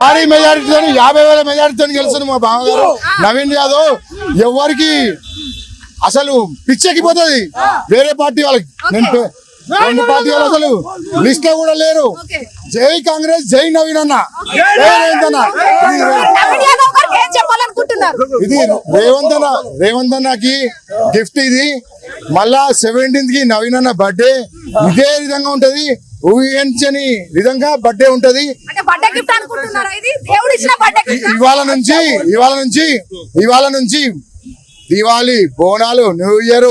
భారీ మెజారిటీతో యాభై వేల మెజారిటీతో గెలుస్తుంది మా బావగారు. నవీన్ యాదవ్ ఎవరికి అసలు పిచ్చెక్కిపోతుంది. వేరే పార్టీ వాళ్ళకి. నేను రెండు పార్టీ వాళ్ళు అసలు లిస్ట్లో కూడా లేరు. జై కాంగ్రెస్ జై నవీన్ అన్న. జై రేవంత్ అన్న ఇది రే- నవీన్ యాదవ్ గారికి ఏం చెప్పాలనుకుంటున్నారు ఇది రేవంత్ అన్న రేవంత్ అన్నకి గిఫ్ట్ ఇది. మళ్ళా సెవెంటీన్త్కి నవీన్ అన్న బర్త్డే ఇదే విధంగా ఉంటది. ఊహించని విధంగా బర్త్డే ఉంటది. ఇవాళ నుంచి ఇవాళ నుంచి ఇవాళ నుంచి Diwali Bonalu new year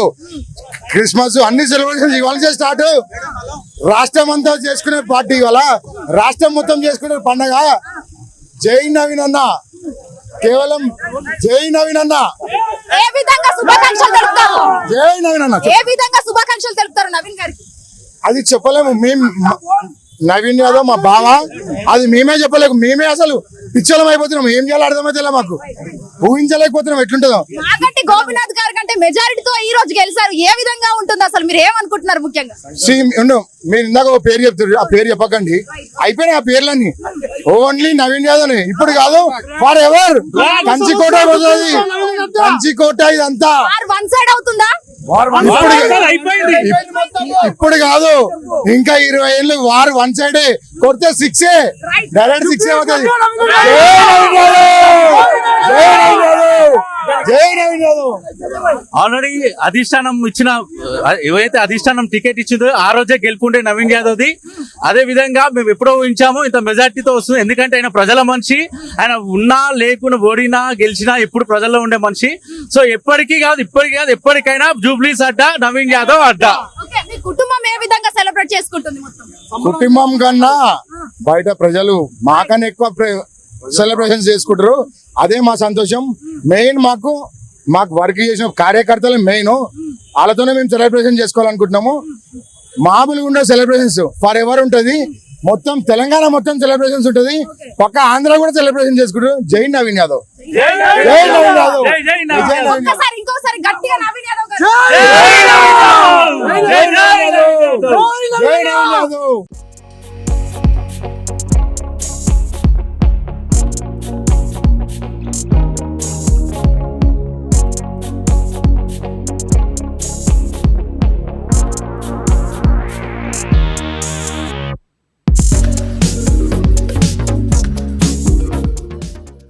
Christmas అన్ని సెలబ్రేషన్స్ ఇవాళ నుంచి స్టార్ట్ రాష్ట్రం అంతా చేసుకునే పార్టీ ఇవాళ. రాష్ట్రం మొత్తం చేసుకునే పండగ. జై నవీన్ అన్న కేవలం జై నవీన్ అన్న. ఏ విధంగా శుభాకాంక్షలు తెలుపుతారు? జై నవీన్ అన్న ఏ విధంగా శుభాకాంక్షలు తెలుపుతారు నవీన్ గారికి? అది చెప్పలేము. మేము నవీన్ యాదవ్ మా బావ అది మేమే చెప్పలేము. మేమే అసలు పిచ్చలం అయిపోతున్నాం. ఏం చేయాలో అర్థమైతే మాకు. ఊహించలేకపోతున్నాం. ఎట్లుంటుందో. మాగంటి గోపినాథ్ గారి కంటే మెజారిటీతో ఈ రోజు గెలిచారు. ఏ విధంగా ఉంటుంది అసలు మీరు ఏమనుకుంటున్నారు ముఖ్యంగా? శ్రీ ఉండు మీరు ఇందాక ఒక పేరు చెప్తారు. ఆ పేరు చెప్పకండి. అయిపోయినాయి ఆ పేర్లన్నీ. ఓన్లీ నవీన్ యాదవ్ ఇప్పుడు కాదు ఫర్ ఎవర్? కంచికోట పోతుంది. కంచికోట ఇదంతా. వన్ సైడ్ అవుతుందా? ఇప్పుడు ఇప్పుడు కాదు ఇంకా ఇరవై ఏళ్ళు వారు వన్ సైడ్ కొడితే సిక్స్ డైరెక్ట్ సిక్స్ అవుతుంది. ఆల్రెడీ అధిష్టానం ఇచ్చిన ఏవైతే అధిష్టానం టికెట్ ఇచ్చిందో ఆ రోజే గెలుపుండే నవీన్ యాదవ్ ది. అదే విధంగా మేము ఎప్పుడో ఊహించాము ఇంత మెజార్టీతో వస్తుంది. ఎందుకంటే ఆయన ప్రజల మనిషి ఆయన ఉన్నా లేకున్నా ఓడినా గెలిచినా ఎప్పుడు ప్రజల్లో ఉండే మనిషి. సో ఎప్పటికీ కాదు ఇప్పటికీ కాదు ఎప్పటికైనా జూబ్లీస్ అడ్డా నవీన్ యాదవ్ అడ్డా. ఓకే మీ కుటుంబం ఏ విధంగా సెలబ్రేట్ చేసుకుంటుంది మొత్తం? కుటుంబం కన్నా బయట ప్రజలు మాకన్నా ఎక్కువ సెలబ్రేషన్స్ చేసుకుంటారు. అదే మా సంతోషం. మెయిన్ మాకు మాకు వర్క్ చేసిన కార్యకర్తలు మెయిన్. వాళ్ళతోనే మేము సెలబ్రేషన్ చేసుకోవాలనుకుంటున్నాము. మామూలుగా ఉండే సెలబ్రేషన్స్ ఫర్ ఎవర్ ఉంటది. మొత్తం తెలంగాణ మొత్తం సెలబ్రేషన్స్ ఉంటది. పక్క ఆంధ్ర కూడా సెలబ్రేషన్ చేసుకుంటారు జై నవీన్ యాదవ్. జై నవీన్ యాదవ్. జై జై నవీన్ జై నవీన్ యాదవ్. ఒక్కసారి ఇంకోసారి గట్టిగా నవీన్ యాదవ్ గారు. జై నవీన్ యాదవ్! జై నవీన్ యాదవ్.